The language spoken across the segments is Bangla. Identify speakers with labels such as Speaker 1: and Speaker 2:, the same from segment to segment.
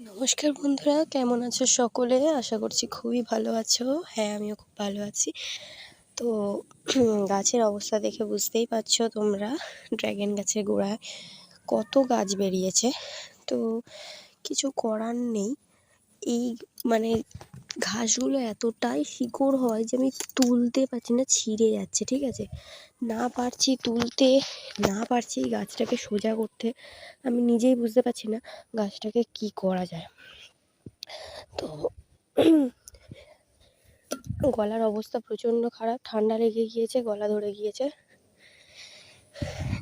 Speaker 1: নমস্কার বন্ধুরা, কেমন আছো সকলে? আশা করছি খুবই ভালো আছো। হ্যাঁ আমিও খুব ভালো আছি। তো গাছের অবস্থা দেখে বুঝতেই পারছ তোমরা ড্র্যাগন গাছের গোড়ায় কত গাছ বেরিয়েছে। তো কিছু করার নেই। এই মানে ঘাসগুলো এতটাই শিকড় হয় যে আমি তুলতে পারছি না, ছিঁড়ে যাচ্ছে, ঠিক আছে? না পারছি তুলতে, না পারছি এই গাছটাকে সোজা করতে, আমি নিজেই বুঝতে পারছি না গাছটাকে কি করা যায়। তো গলার অবস্থা প্রচণ্ড খারাপ, ঠান্ডা লেগে গিয়েছে, গলা ধরে গিয়েছে।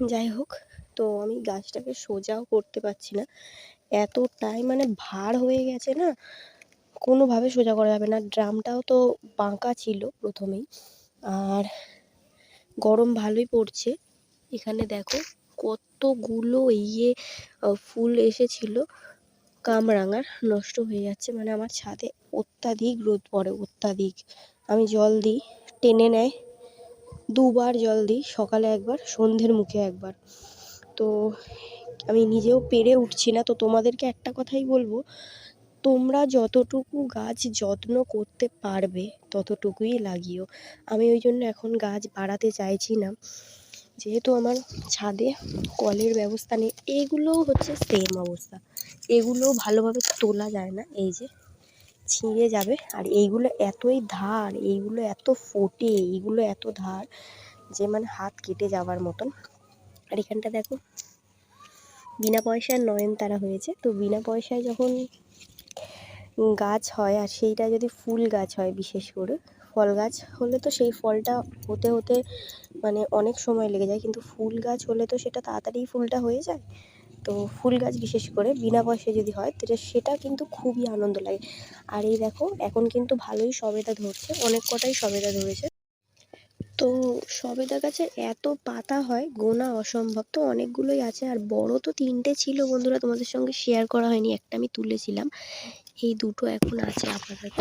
Speaker 1: যাই হোক, তো আমি গাছটাকে সোজাও করতে পারছি না। এতটাই মানে ভার হয়ে গেছে না, কোনোভাবে সোজা করা যাবে না। ড্রামটাও তো বাঁকা ছিল প্রথমেই, আর গরম ভালোই পড়ছে। এখানে দেখো কতগুলো ইয়ে ফুল এসেছিল, কামরাঙার, নষ্ট হয়ে যাচ্ছে। মানে আমার ছাদে অত্যাধিক রোদ পড়ে, অত্যাধিক। আমি জল দিই, টেনে নেয়, দুবার জল দিই, সকালে একবার, সন্ধ্যের মুখে একবার। তো আমি নিজেও পেরে উঠছি না। তো তোমাদেরকে একটা কথাই বলব, তোমরা যতটুকু গাছ যত্ন করতে পারবে, ততটুকুই লাগিও। আমি ওই জন্য এখন গাছ বাড়াতে চাইছি না। যেহেতু আমার ছাদে কলের ব্যবস্থা নেই, এগুলোও হচ্ছে সেম অবস্থা। এগুলোও ভালোভাবে তোলা যায় না, এই যে ছিঁড়ে যাবে। আর এইগুলো এতই ধার, এইগুলো এত ফোটে, এইগুলো এত ধার যে মানে হাত কেটে যাওয়ার মতন। আর এখানটা দেখো বিনা পয়সার নয়নতারা হয়েছে। তো বিনা পয়সায় যখন গাছ হয়, আর সেইটা যদি ফুল গাছ হয় বিশেষ করে, ফল গাছ হলে তো সেই ফলটা হতে হতে মানে অনেক সময় লেগে যায়। কিন্তু ফুল গাছ হলে তো সেটা তাড়াতাড়ি ফুলটা হয়ে যায়। তো ফুল গাছ বিশেষ করে বিনা পয়সায় যদি হয় তো সেটা কিন্তু খুবই আনন্দ লাগে। আর এই দেখো, এখন কিন্তু ভালোই সবেদা ধরছে, অনেক কটাই সবেদা ধরেছে। তো সবেদা গাছে এত পাতা হয়, গোনা অসম্ভব। তো অনেকগুলোই আছে আর বড় তো তিনটে ছিল বন্ধুরা, তোমাদের সঙ্গে শেয়ার করা হয়নি, একটা আমি তুলেছিলাম। এই দুটো এখন আছে আপাতত।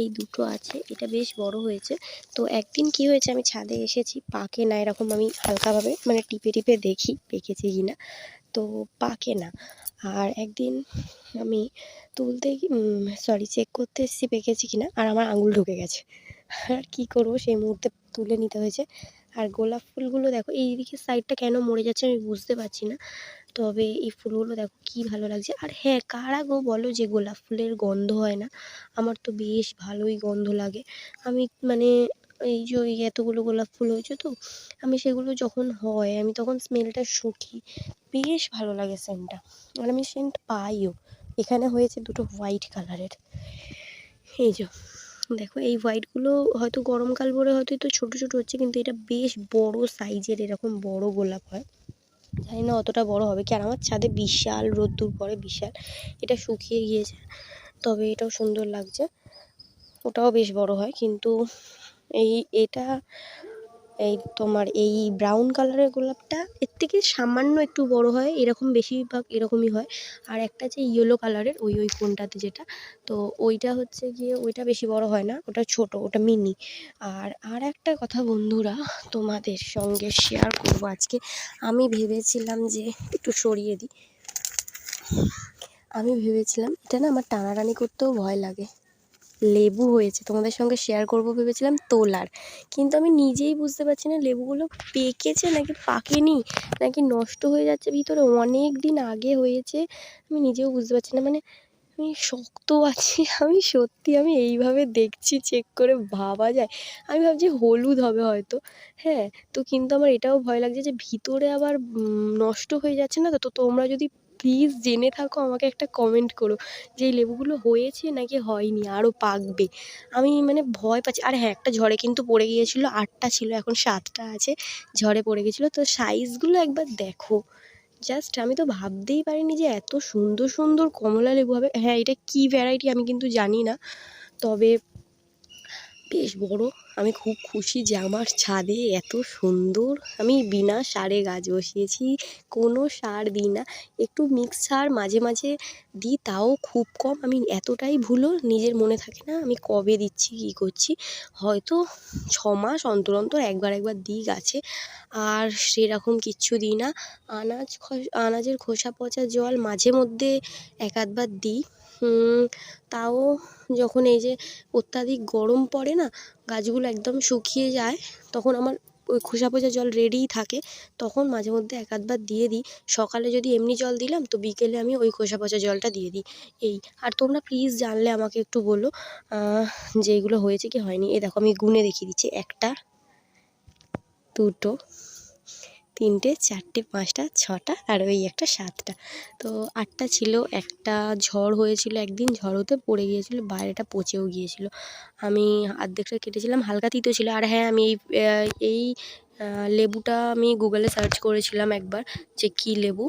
Speaker 1: এই দুটো আছে, এটা বেশ বড় হয়েছে। তো একদিন কি হয়েছে, আমি ছাদে এসেছি, পাকে না এরকম আমি হালকাভাবে মানে টিপে টিপে দেখি, পেকেছে কি না তো পাকে না। আর একদিন আমি তুলতে সরি চেক করতে এসেছি পেকেছি কি না আর আমার আঙুল ঢুকে গেছে। আর কী করব, সেই মুহূর্তে তুলে নিতে হয়েছে। আর গোলাপ ফুলগুলো দেখো, এই দিকের সাইডটা কেন মরে যাচ্ছে আমি বুঝতে পারছি না। তবে এই ফুলগুলো দেখো, কি ভালো লাগছে। আর হ্যাঁ কারা গো বলো যে গোলাপ ফুলের গন্ধ হয় না? আমার তো বেশ ভালোই গন্ধ লাগে। আমি মানে এই যে ওই এতগুলো গোলাপ ফুল হয়েছে তো, আমি সেগুলো যখন হয়, আমি তখন স্মেলটা শুঁকি। বেশ ভালো লাগে সেন্টটা আর আমি সেন্ট পাইও। এখানে হয়েছে দুটো হোয়াইট কালারের এই যে, দেখো এই হোয়াইটগুলো হয়তো গরমকাল বলে হয়তো একটু ছোটো ছোটো হচ্ছে, কিন্তু এটা বেশ বড় সাইজের এরকম বড় গোলাপ হয়। জানি না অতটা বড় হবে কি, আর আমার ছাদে বিশাল, রোদ্দুর পড়ে বিশাল। এটা শুকিয়ে গিয়েছে, তবে এটাও সুন্দর লাগছে। ওটাও বেশ বড় হয়, কিন্তু এই, এটা, এই তোমার এই ব্রাউন কালারের গোলাপটা, এর থেকে সামান্য একটু বড় হয়, এরকম বেশিরভাগ এরকমই হয়। আর একটা যে ইয়েলো কালারের ওই ওই কোনটাতে যেটা, তো ওইটা হচ্ছে গিয়ে, ওইটা বেশি বড় হয় না, ওটা ছোট, ওটা মিনি আর আর একটা কথা বন্ধুরা, তোমাদের সঙ্গে শেয়ার করব আজকে, আমি ভেবেছিলাম যে, একটু সরিয়ে দিই। আমি ভেবেছিলাম, এটা না আমার টানাটানি করতেও ভয় লাগে। লেবু হয়েছে। তোমাদের সঙ্গে শেয়ার করব ভেবেছিলাম তোলার। কিন্তু আমি নিজেই বুঝতে পারছি না লেবুগুলো পেকেছে নাকি পাকেনি, নাকি নষ্ট হয়ে যাচ্ছে ভিতরে। অনেক দিন আগে হয়েছে, আমি নিজেও বুঝতে পারছি না। মানে আমি শক্ত আছি, আমি সত্যি আমি এইভাবে দেখছি চেক করে ভাবা যায়। আমি ভাবছি হলুদ হবে হয়তো। হ্যাঁ তো কিন্তু আমার এটাও ভয় লাগছে যে ভিতরে আবার নষ্ট হয়ে যাচ্ছে না তো তোমরা যদি প্লিজ জেনে থাকো, আমাকে একটা কমেন্ট করো যে এই লেবুগুলো হয়েছে নাকি হয়নি আরও পাকবে। আমি মানে ভয় পাচ্ছি। আর হ্যাঁ একটা ঝড়ে কিন্তু পড়ে গিয়েছিল, আটটা ছিল, এখন সাতটা আছে, ঝড়ে পড়ে গেছিল তো সাইজগুলো একবার দেখো। জাস্ট আমি তো ভাবতেই পারিনি যে এত সুন্দর সুন্দর কমলা লেবু হবে। হ্যাঁ এটা কী ভ্যারাইটি আমি কিন্তু জানি না। তবে বেশ বড়। আমি খুব খুশি যে আমার ছাদে এত সুন্দর, আমি বিনা সারে গাছ বসিয়েছি, কোনো সার দিই না। একটু মিক্স সার মাঝে মাঝে দিই, তাও খুব কম। আমি এতটাই ভুলো, নিজের মনে থাকে না আমি কবে দিচ্ছি, কী করছি। হয়তো ছ মাস অন্তর অন্তর একবার একবার দিই গাছে, আর সেরকম কিচ্ছু দিই না। আনাজ আনাজের খোসা পচা জল মাঝে মধ্যে এক আধবার দিই। তাও যখন এই যে অত্যাধিক গরম পড়ে না গাছগুলো একদম শুকিয়ে যায়, তখন আমার ওই খোসা পচা জল রেডিই থাকে, তখন মাঝে মধ্যে এক আধবার দিয়ে দিই। সকালে যদি এমনি জল দিলাম, তো বিকেলে আমি ওই খোসা পচা জলটা দিয়ে দিই। এই, আর তোমরা প্লিজ জানলে আমাকে একটু বলো যে এগুলো হয়েছে কি হয়নি? এ দেখো আমি গুনে দেখিয়ে দিচ্ছি, একটা, দুটো তিনটে, চারটে, পাঁচটা, ছটা আর ওই একটা সাতটা। তো আটটা ছিল, একটা ঝড় হয়েছিল একদিন, ঝড় হতে পড়ে গিয়েছিল, বাইরেটা পচেও গিয়েছিল। আমি অর্ধেকটা কেটেছিলাম, হালকা তিতো ছিল। আর হ্যাঁ আমি এই এই লেবুটা আমি গুগলে সার্চ করেছিলাম একবার যে কী লেবু।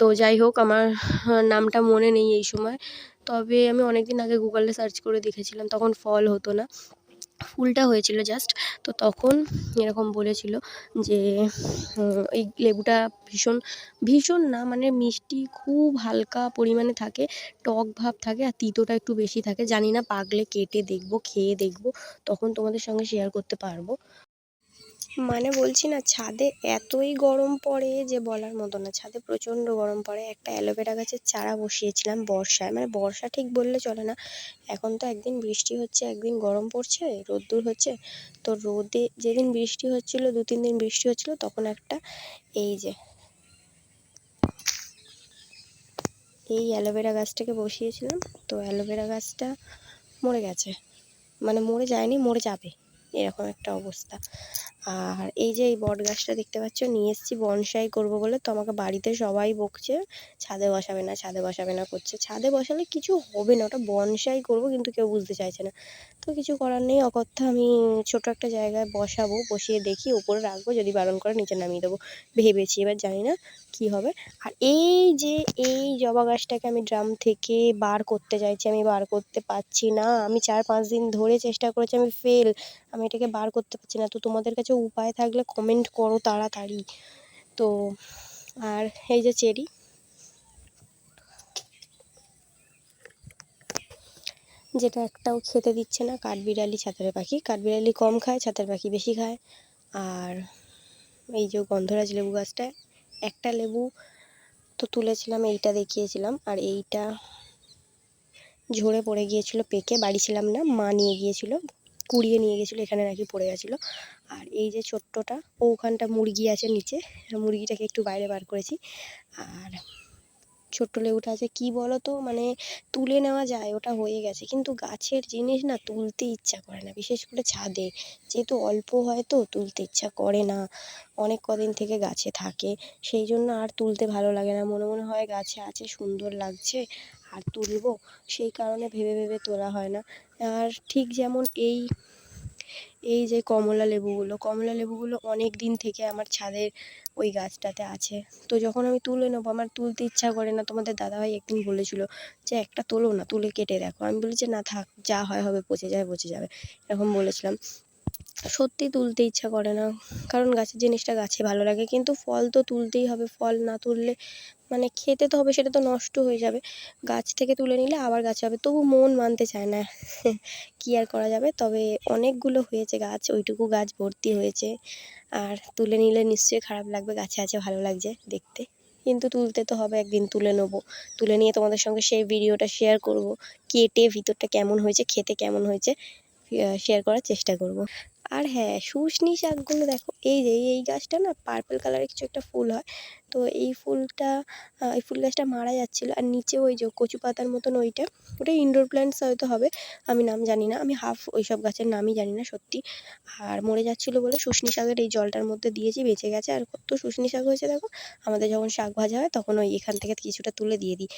Speaker 1: তো যাই হোক, আমার নামটা মনে নেই এই সময়। তবে আমি অনেক দিন আগে গুগলে সার্চ করে দেখেছিলাম, তখন ফল হতো না। ফুলটা হয়েছিল জাস্ট তো তখন এরকম বলেছিল যে এই লেবুটা ভীষণ ভীষণ না মানে মিষ্টি খুব হালকা পরিমাণে থাকে, টক ভাব থাকে আর তিতোটা একটু বেশি থাকে। জানি না পাকলে কেটে দেখব, খেয়ে দেখব, তখন তোমাদের সঙ্গে শেয়ার করতে পারব। মানে বলছি না, ছাদে এতই গরম পড়ে যে বলার মতো না। ছাদে প্রচণ্ড গরম পড়ে। একটা অ্যালোভেরা গাছের চারা বসিয়েছিলাম বর্ষায়। মানে বর্ষা ঠিক বললে চলে না। এখন তো একদিন বৃষ্টি হচ্ছে, একদিন গরম পড়ছে, রোদ্দুর হচ্ছে। তো রোদে যেদিন বৃষ্টি হচ্ছিল দু তিন দিন বৃষ্টি হচ্ছিল, তখন একটা এই যে এই অ্যালোভেরা গাছটাকে বসিয়েছিলাম। তো অ্যালোভেরা গাছটা মরে গেছে। মানে মরে যায়নি, মরে যাবে। এরকম একটা অবস্থা। আর এই যে এই বট গাছটা দেখতে পাচ্ছ, নিয়ে এসেছি বনসাই করব বলে। তো আমাকে বাড়িতে সবাই বকছে, ছাদে বসাবে না, ছাদে বসাবে না করছে। ছাদে বসালে কিছু হবে না, ওটা বনসাই করব কিন্তু কেউ বুঝতে চাইছে না। তো কিছু করার নেই, অকথ্য আমি ছোটো একটা জায়গায় বসাবো, বসিয়ে দেখি, উপরে রাখব, যদি বারণ করে নিচে নামিয়ে দেবো। ভেবেছি, এবার জানি না কি হবে। আর এই যে এই জবা গাছটাকে আমি ড্রাম থেকে বার করতে চাইছি, আমি বার করতে পারছি না। আমি চার পাঁচ দিন ধরে চেষ্টা করেছি, আমি ফেল আমি এটাকে বার করতে পারছি না। তো তোমাদের কাছে উপায় থাকলে কমেন্ট করো তাড়াতাড়ি। তো, আর এই যে চেরি। যেটা একটাও খেতে দিচ্ছে না, কাঠবিড়ালি ছাতের পাখি। কাঠবিড়ালি কম খায়, ছাতের পাখি বেশি খায়। আর এই যে গন্ধরাজ লেবু গাছটা, একটা লেবু তো তুলেছিলাম, এইটা দেখিয়েছিলাম। আর এইটা ঝরে পড়ে গিয়েছিল পেকে, বাড়ি ছিলাম না, মা নিয়ে গিয়েছিল, কুড়িয়ে নিয়ে গেছিল এখানে নাকি পড়ে গেছিল। আর এই যে ছোট্টটা ওখানটা মুরগি আছে নিচে, মুরগিটাকে একটু বাইরে বার করেছি। আর ছোট্ট লেবুটা আছে, কী বলো তো মানে তুলে নেওয়া যায়, ওটা হয়ে গেছে। কিন্তু গাছের জিনিস না তুলতে ইচ্ছা করে না, বিশেষ করে ছাদে। যেহেতু অল্প হয় তো, তুলতে ইচ্ছা করে না। অনেক কদিন থেকে গাছে থাকে, সেই জন্য আর তুলতে ভালো লাগে না। মনে মনে হয় গাছে আছে, সুন্দর লাগছে, আর তুলবো। সেই কারণে ভেবে ভেবে তোলা হয় না। আর ঠিক যেমন এই এই যে কমলা লেবুগুলো কমলা লেবুগুলো অনেক দিন থেকে আমার ছাদের ওই গাছটাতে আছে। তো যখন আমি তুলে নেব, আমার তুলতে ইচ্ছা করে না, তোমাদের দাদাভাই একদিন বলেছিল যে, একটা তোলো না, তুলে কেটে দেখো। আমি বলি যে না থাক, যা হয় হবে, পচে যায়, পচে যাবে। এরকম বলেছিলাম। সত্যি তুলতে ইচ্ছা করে না। কারণ গাছের জিনিসটা গাছে ভালো লাগে, কিন্তু ফল তো তুলতেই হবে। ফল না তুললে মানে খেতে তো হবে, সেটা তো নষ্ট হয়ে যাবে। গাছ থেকে তুলে নিলে আবার গাছে হবে। তবু মন মানতে চায় না। কী আর করা যাবে? তবে অনেকগুলো হয়েছে গাছ, ওইটুকু গাছ ভর্তি হয়েছে। আর তুলে নিলে নিশ্চয়ই খারাপ লাগবে, গাছে আছে, ভালো লাগছে দেখতে। কিন্তু তুলতে তো হবে, একদিন তুলে নেব। তুলে নিয়ে তোমাদের সঙ্গে সেই ভিডিওটা শেয়ার করব। কেটে ভিতরটা কেমন হয়েছে, খেতে কেমন হয়েছে শেয়ার করার চেষ্টা করব। আর হ্যাঁ শুশনি শাকগুলো দেখো, এই যে, এই গাছটা না পার্পল কালারের কিছু একটা ফুল হয়। তো এই ফুলটা এই ফুল গাছটা মারা যাচ্ছিল। আর নিচে ওই যে কচু পাতার মতন ওইটা, ওটা ইনডোর প্ল্যান্টস হয়তো হবে, আমি নাম জানি না। আমি হাফ ওই সব গাছের নামই জানি না সত্যি। আর মরে যাচ্ছিল বলে শুশনি শাকের এই জলটার মধ্যে দিয়েছি, বেঁচে গেছে। আর কত শুশনি শাক হয়েছে দেখো, আমাদের যখন শাক ভাজা হয় তখন ওই এখান থেকে কিছুটা তুলে দিয়ে দিই।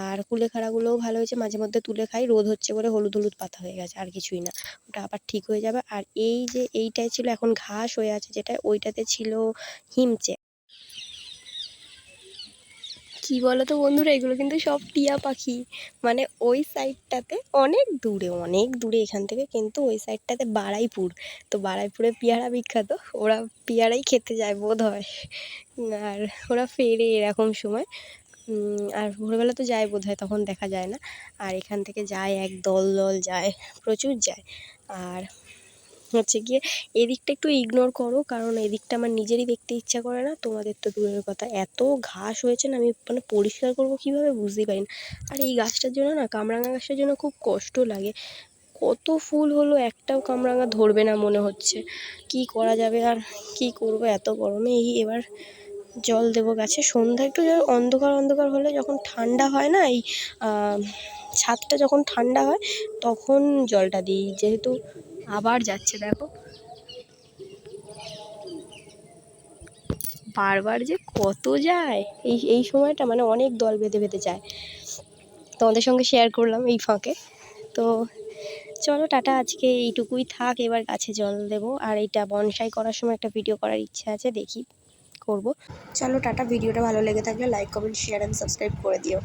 Speaker 1: আর কুলেখাড়াগুলোও ভালো হয়েছে, মাঝে মধ্যে তুলে খাই, রোদ হচ্ছে বলে হলুদ হলুদ পাতা হয়ে গেছে, আর কিছুই না। ওটা আবার ঠিক হয়ে যাবে। আর এই যে এইটাই ছিল এখন ঘাস হয়ে আছে যেটা, ওইটাতে ছিল হিমচে। কি বলো তো বন্ধুরা, এগুলো কিন্তু সব টিয়া পাখি। মানে ওই সাইডটাতে অনেক দূরে অনেক দূরে এখান থেকে কিন্তু ওই সাইডটাতে বারাইপুর। তো বারাইপুরে পেয়ারা বিখ্যাত, ওরা পেয়ারাই খেতে যায় বোধ হয় আর ওরা ফেরে এরকম সময়। আর ভোরবেলা তো যায় বোধ হয় তখন দেখা যায় না। আর এখান থেকে যায়, এক দল দল যায়, প্রচুর যায়। আর হচ্ছে গিয়ে, এদিকটা একটু ইগনোর করো, কারণ এদিকটা আমার নিজেরই দেখতে ইচ্ছা করে না, তোমাদের তো দূরের কথা। এত ঘাস হয়েছে না, আমি মানে পরিষ্কার করব কীভাবে বুঝতেই পারি না। আর এই গাছটার জন্য না কামরাঙা গাছটার জন্য খুব কষ্ট লাগে। কত ফুল হলো, একটাও কামরাঙা ধরবে না মনে হচ্ছে। কি করা যাবে আর কি করব, এত গরমে এই এবার জল দেবো গাছে। সন্ধ্যা একটু অন্ধকার অন্ধকার হলে যখন ঠান্ডা হয় না, এই ছাদটা যখন ঠান্ডা হয়, তখন জলটা দিই। যেহেতু আবার যাচ্ছে, দেখো। বারবার যে কত যায়, এই এই সময়টা মানে অনেক দল বেঁধে বেঁধে যায়। তোমাদের সঙ্গে শেয়ার করলাম এই ফাঁকে। তো চলো, টাটা, আজকে এইটুকুই থাক, এবার গাছে জল দেবো। আর এইটা বনসাই করার সময় একটা ভিডিও করার ইচ্ছা আছে, দেখি করব। চলো, টাটা, ভিডিওটা ভালো লেগে থাকলে like comment share and subscribe করে দিও।